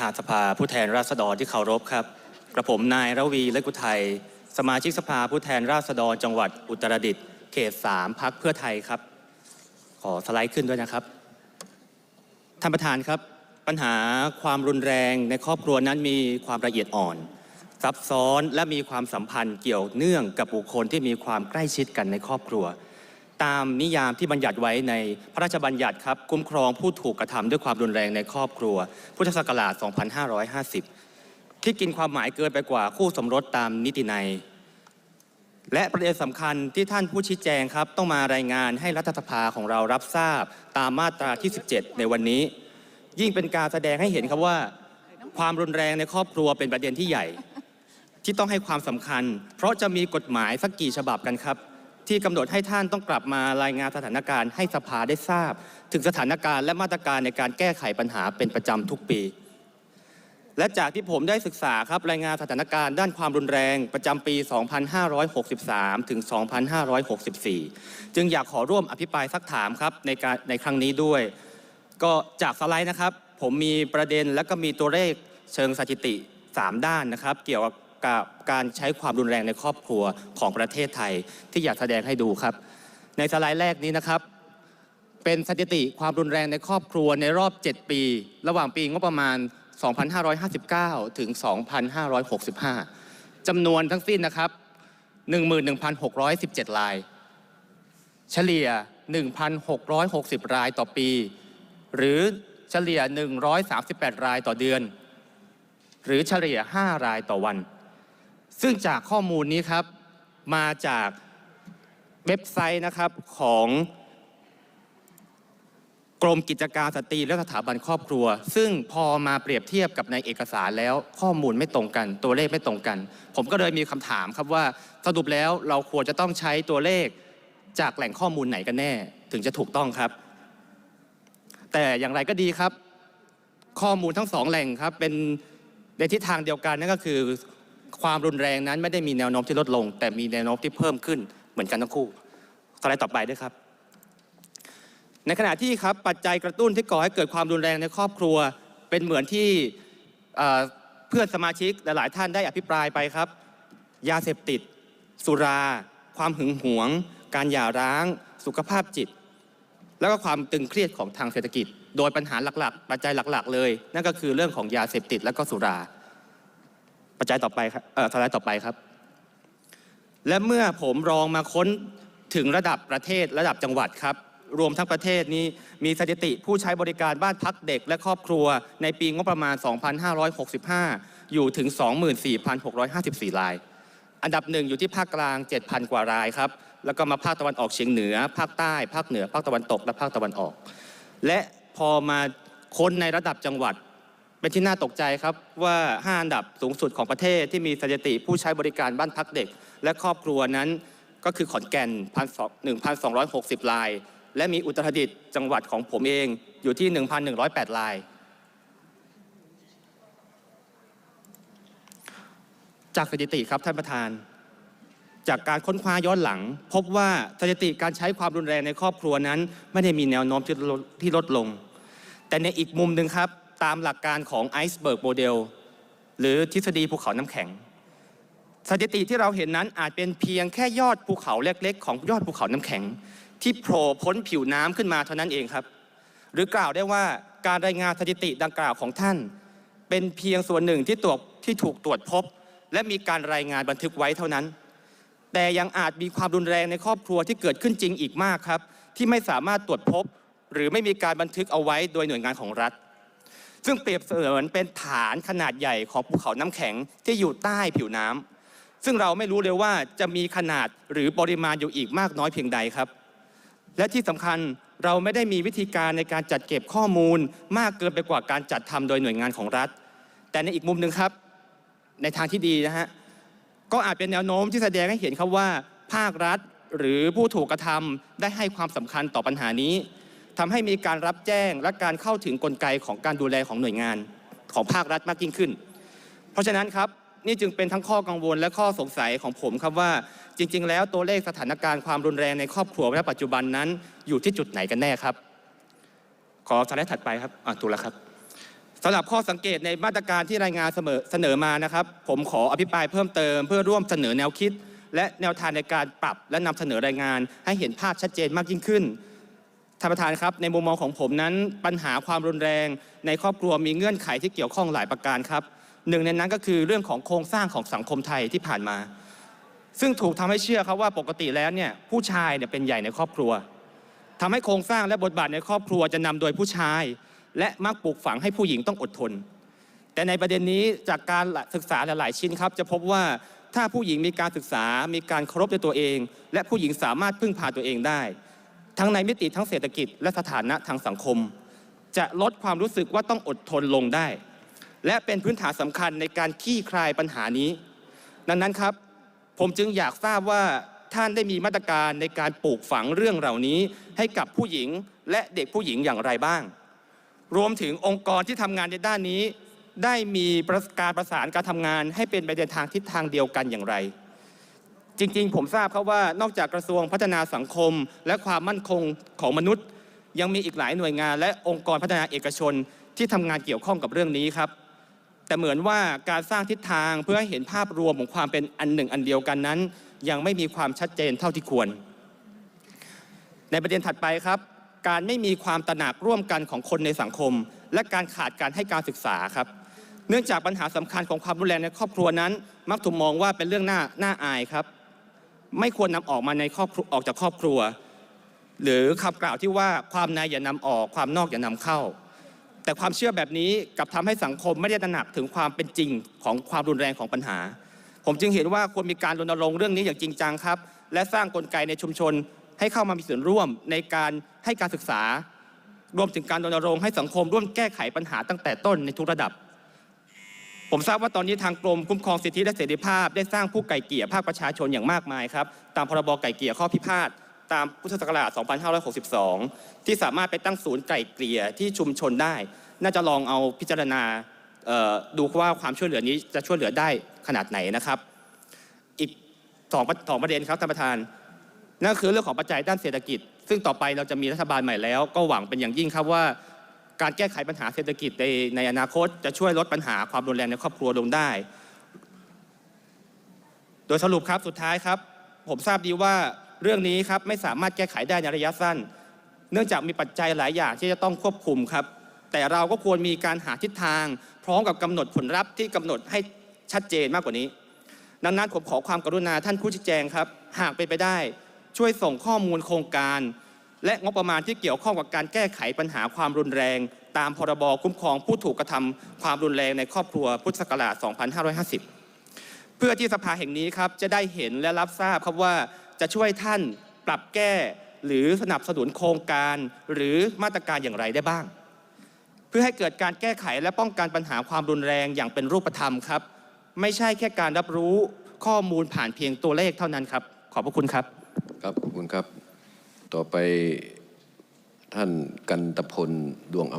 ธานสภาผู้แทนราษฎรที่เคารพครับ กระผมนายระวีและกุไทย สมาชิกสภาผู้แทนราษฎรจังหวัดอุตรดิตถ์เขต3พักเพื่อไทยครับ ขอสไลด์ขึ้นด้วยนะครับ ท่านประธานครับ ปัญหาความรุนแรงในครอบครัวนั้นมีความละเอียดอ่อน ซับซ้อนและมีความสัมพันธ์เกี่ยวเนื่องกับบุคคลที่มีความใกล้ชิดกันในครอบครัว ตามนิยามที่บัญญัติไว้ในพระราชบัญญัติครับคุ้มครองผู้ถูกกระทำด้วยความรุนแรงในครอบครัว พุทธศักราช 2550 ที่กินความหมายเกินไปกว่าคู่สมรสตามนิติในและประเด็นสำคัญที่ท่านผู้ชี้แจงครับ ต้องมารายงานให้รัฐสภาของเรารับทราบตามมาตราที่ 17 ในวันนี้ ยิ่งเป็นการแสดงให้เห็นครับว่า ความรุนแรงในครอบครัวเป็นประเด็นที่ใหญ่ ที่ต้องให้ความสำคัญ เพราะจะมีกฎหมายสักกี่ฉบับกันครับ ที่กำหนดให้ท่านต้องกลับมารายงานสถานการณ์ให้สภาได้ทราบ ถึงสถานการณ์และมาตรการในการแก้ไขปัญหาเป็นประจำทุกปี และจากที่ผมได้ศึกษาครับรายงานสถานการณ์ด้านความรุนแรงประจำปี 2563 ถึง 2564 จึงอยากขอร่วมอภิปรายสักถามครับในการในครั้งนี้ด้วย ก็จากสไลด์นะครับ ผมมีประเด็นและก็มีตัวเลขเชิงสถิติ 3 ด้านนะครับ เกี่ยวกับ การใช้ความรุนแรงในครอบครัวของประเทศไทย ที่อยากแสดงให้ดูครับ ในสไลด์แรกนี้นะครับ เป็นสถิติความรุนแรงในครอบครัวในรอบ 7 ปี ระหว่างปีงบประมาณ 2559 ถึง 2565จำนวนทั้งสิ้นนะครับ 11,617 ราย เฉลี่ย 1,660 รายต่อปี หรือเฉลี่ย 138 รายต่อเดือน หรือเฉลี่ย 5 รายต่อวัน ซึ่งจากข้อมูลนี้ครับมาจากเว็บไซต์นะครับของกรมกิจการสตรีและสถาบันครอบครัว ซึ่งพอมาเปรียบเทียบกับในเอกสารแล้วข้อมูลไม่ตรงกัน ตัวเลขไม่ตรงกัน ผมก็เลยมีคำถามครับว่าสรุปแล้วเราควรจะต้องใช้ตัวเลขจากแหล่งข้อมูลไหนกันแน่ ถึงจะถูกต้องครับ แต่อย่างไรก็ดีครับ ข้อมูลทั้งสองแหล่งครับเป็นในทิศทางเดียวกันนั่นก็คือ ความรุนแรงนั้นไม่ได้มีแนวโน้มที่ลดลง แต่มีแนวโน้มที่เพิ่มขึ้นเหมือนกันทั้งคู่สไลด์ต่อไปด้วยครับ ในขณะที่ครับปัจจัยกระตุ้นที่ก่อให้เกิดความรุนแรงในครอบครัว เป็นเหมือนที่เอ่อเพื่อนสมาชิกหลายๆท่านได้อภิปรายไปครับ ยาเสพติด สุรา ความหึงหวง การหย่าร้าง สุขภาพจิต แล้วก็ความตึงเครียดของทางเศรษฐกิจ โดยปัญหาหลักๆ ปัจจัยหลัก ๆ เลย นั่นก็คือเรื่องของยาเสพติดและก็สุรา ปัจจัยต่อไปครับสไลด์ต่อไปครับ และเมื่อผมลองมาค้นถึงระดับประเทศระดับจังหวัดครับ รวมทั้งประเทศนี้มีสถิติผู้ใช้บริการบ้านพักเด็กและครอบครัว ในปีงบประมาณ 2565 อยู่ถึง 24,654 ราย อันดับหนึ่งอยู่ที่ภาคกลาง 7,000 กว่ารายครับ แล้วก็มาภาคตะวันออกเฉียงเหนือ ภาคใต้ ภาคเหนือ ภาคตะวันตก และภาคตะวันออก และพอมาค้นในระดับจังหวัด เป็นที่น่าตกใจครับว่า 5 อันดับสูงสุดของประเทศที่มีสถิติผู้ใช้บริการบ้านพักเด็ก และครอบครัวนั้นก็คือขอนแก่น1,260ราย และมีอุตรดิตถ์จังหวัดของผมเองอยู่ที่ 1,108ราย จากสถิติครับท่านประธาน จากการค้นคว้าย้อนหลัง พบว่าสถิติการใช้ความรุนแรงในครอบครัวนั้น ไม่ได้มีแนวโน้มที่ลดที่ลดลง แต่ในอีกมุมหนึ่งครับ ตามหลักการของไอซ์เบิร์กโมเดลหรือทฤษฎีภูเขาน้ำแข็ง สถิติที่เราเห็นนั้นอาจเป็นเพียงแค่ยอดภูเขาเล็กๆ ของยอดภูเขาน้ำแข็ง ที่โผล่พ้นผิวน้ำขึ้นมาเท่านั้นเองครับ หรือกล่าวได้ว่าการรายงานสถิติดังกล่าวของท่าน เป็นเพียงส่วนหนึ่งที่ตรวจที่ถูกตรวจพบ และมีการรายงานบันทึกไว้เท่านั้น แต่ยังอาจมีความรุนแรงในครอบครัวที่เกิดขึ้นจริงอีกมากครับ ที่ไม่สามารถตรวจพบ หรือไม่มีการบันทึกเอาไว้โดยหน่วยงานของรัฐ ซึ่งเปรียบเสมือนเป็นฐานขนาดใหญ่ของภูเขาน้ำแข็งที่อยู่ใต้ผิวน้ำซึ่งเราไม่รู้เลยว่าจะมีขนาดหรือปริมาณอยู่อีกมากน้อยเพียงใดครับ และที่สำคัญเราไม่ได้มีวิธีการในการจัดเก็บข้อมูลมากเกินไปกว่าการจัดทำโดยหน่วยงานของรัฐ แต่ในอีกมุมหนึ่งครับ ในทางที่ดีนะฮะก็อาจเป็นแนวโน้มที่แสดงให้เห็นครับว่า ภาครัฐหรือผู้ถูกกระทำได้ให้ความสำคัญต่อปัญหานี้ ทำให้มีการรับแจ้งและการเข้าถึงกลไกของการดูแลของหน่วยงานของภาครัฐมากยิ่งขึ้น เพราะฉะนั้นครับนี่จึงเป็นทั้งข้อกังวลและข้อสงสัยของผมครับว่าจริง ๆ แล้วตัวเลขสถานการณ์ความรุนแรงในครอบครัวณปัจจุบันนั้นอยู่ที่จุดไหนกันแน่ครับ ขอสไลด์ถัดไปครับอะถูกแล้วครับสำหรับข้อสังเกตในมาตรการที่รายงานเสมอเสนอมานะครับ ผมขออภิปรายเพิ่มเติม เพื่อร่วมเสนอแนวคิด และแนวทางในการปรับและนำเสนอรายงาน ให้เห็นภาพชัดเจนมากยิ่งขึ้น ท่านประธานครับในมุมมองของผมนั้นปัญหาความรุนแรง ในครอบครัวมีเงื่อนไขที่เกี่ยวข้องหลายประการครับหนึ่งในนั้นก็คือเรื่องของโครงสร้างของสังคมไทยที่ผ่านมา ซึ่งถูกทำให้เชื่อครับว่าปกติแล้วเนี่ยผู้ชายเนี่ยเป็นใหญ่ในครอบครัวทำให้โครงสร้างและบทบาทในครอบครัวจะนำโดยผู้ชาย และมักปลูกฝังให้ผู้หญิงต้องอดทน แต่ในประเด็นนี้จากการศึกษาหลายๆชิ้นครับจะพบว่าถ้าผู้หญิงมีการศึกษา มีการเคารพในตัวเอง และผู้หญิงสามารถพึ่งพาตัวเองได้ ทั้งในมิติทั้งเศรษฐกิจและสถานะทางสังคม จะลดความรู้สึกว่าต้องอดทนลงได้ และเป็นพื้นฐานสำคัญในการคลี่คลายปัญหานี้ ดังนั้นครับ ผมจึงอยากทราบว่าท่านได้มีมาตรการในการปลูกฝังเรื่องเหล่านี้ ให้กับผู้หญิงและเด็กผู้หญิงอย่างไรบ้าง รวมถึงองค์กรที่ทำงานในด้านนี้ ได้มีการประสานการทำงานให้เป็นไปในทางทิศทางเดียวกันอย่างไร จริงๆ ผมทราบครับว่านอกจากกระทรวงพัฒนาสังคม และความมั่นคงของมนุษย์ ยังมีอีกหลายหน่วยงาน และองค์กรพัฒนาเอกชนที่ทำงานเกี่ยวข้องกับเรื่องนี้ครับ แต่เหมือนว่าการสร้างทิศทางเพื่อให้เห็นภาพรวมของความเป็นอันหนึ่งอันเดียวกันนั้น ยังไม่มีความชัดเจนเท่าที่ควร ในประเด็นถัดไปครับ การไม่มีความตระหนักร่วมกันของคนในสังคม และการขาดการให้การศึกษาครับเนื่องจากปัญหาสำคัญของความรุนแรงในครอบครัวนั้น มักถูกมองว่าเป็นเรื่องน่าน่าอายครับ ไม่ควรนำออกมาในครอบครัวออกจากครอบครัว หรือคำกล่าวที่ว่าความในอย่านำออกความนอกอย่านำเข้า แต่ความเชื่อแบบนี้กลับทำให้สังคมไม่ได้ตระหนักถึงความเป็นจริงของความรุนแรงของปัญหา ผมจึงเห็นว่าควรมีการรณรงค์เรื่องนี้อย่างจริงจังครับ และสร้างกลไกในชุมชนให้เข้ามามีส่วนร่วมในการให้การศึกษารวมถึงการรณรงค์ให้สังคมร่วมแก้ไขปัญหาตั้งแต่ต้นในทุกระดับ ผมทราบว่าตอนนี้ทางกรมคุ้มครองสิทธิและเสรีภาพ ได้สร้างผู้ไก่เกลี่ยภาคประชาชนอย่างมากมายครับ ตามพรบไก่เกลี่ยข้อพิพาทตามพุทธศักราช 2562 ที่สามารถไปตั้งศูนย์ไก่เกลี่ยที่ชุมชนได้ น่าจะลองเอาพิจารณาดูว่าความช่วยเหลือนี้จะช่วยเหลือได้ขนาดไหนนะครับ อีกสองประสองประเด็นครับท่านประธาน นั่นคือเรื่องของปัจจัยด้านเศรษฐกิจ ซึ่งต่อไปเราจะมีรัฐบาลใหม่แล้ว ก็หวังเป็นอย่างยิ่งครับว่า การแก้ไขปัญหาเศรษฐกิจในในอนาคต จะช่วยลดปัญหาความรุนแรงในครอบครัวลงได้ โดยสรุปครับสุดท้ายครับ ผมทราบดีว่าเรื่องนี้ครับไม่สามารถแก้ไขได้ในระยะสั้น เนื่องจากมีปัจจัยหลายอย่างที่จะต้องควบคุมครับ แต่เราก็ควรมีการหาทิศทาง พร้อมกับกำหนดผลลัพธ์ที่กำหนดให้ชัดเจนมากกว่านี้ ดังนั้นผมขอความกรุณาท่านผู้ชี้แจงครับ หากเป็นไปได้ ช่วยส่งข้อมูลโครงการ และงบประมาณที่เกี่ยวข้องกับการแก้ไขปัญหาความรุนแรง ตามพรบคุ้มครองผู้ถูกกระทำความรุนแรงในครอบครัวพุทธศักราช 2550 เพื่อที่สภาแห่งนี้ครับจะได้เห็นและรับทราบครับว่าจะช่วยท่านปรับแก้หรือสนับสนุนโครงการหรือมาตรการอย่างไรได้บ้าง เพื่อให้เกิดการแก้ไขและป้องกันปัญหาความรุนแรงอย่างเป็นรูปธรรมครับ ไม่ใช่แค่การรับรู้ข้อมูลผ่านเพียงตัวเลขเท่านั้นครับ ขอบพระคุณครับ ครับขอบคุณครับ ต่อไปท่านกันตพลดวงอำ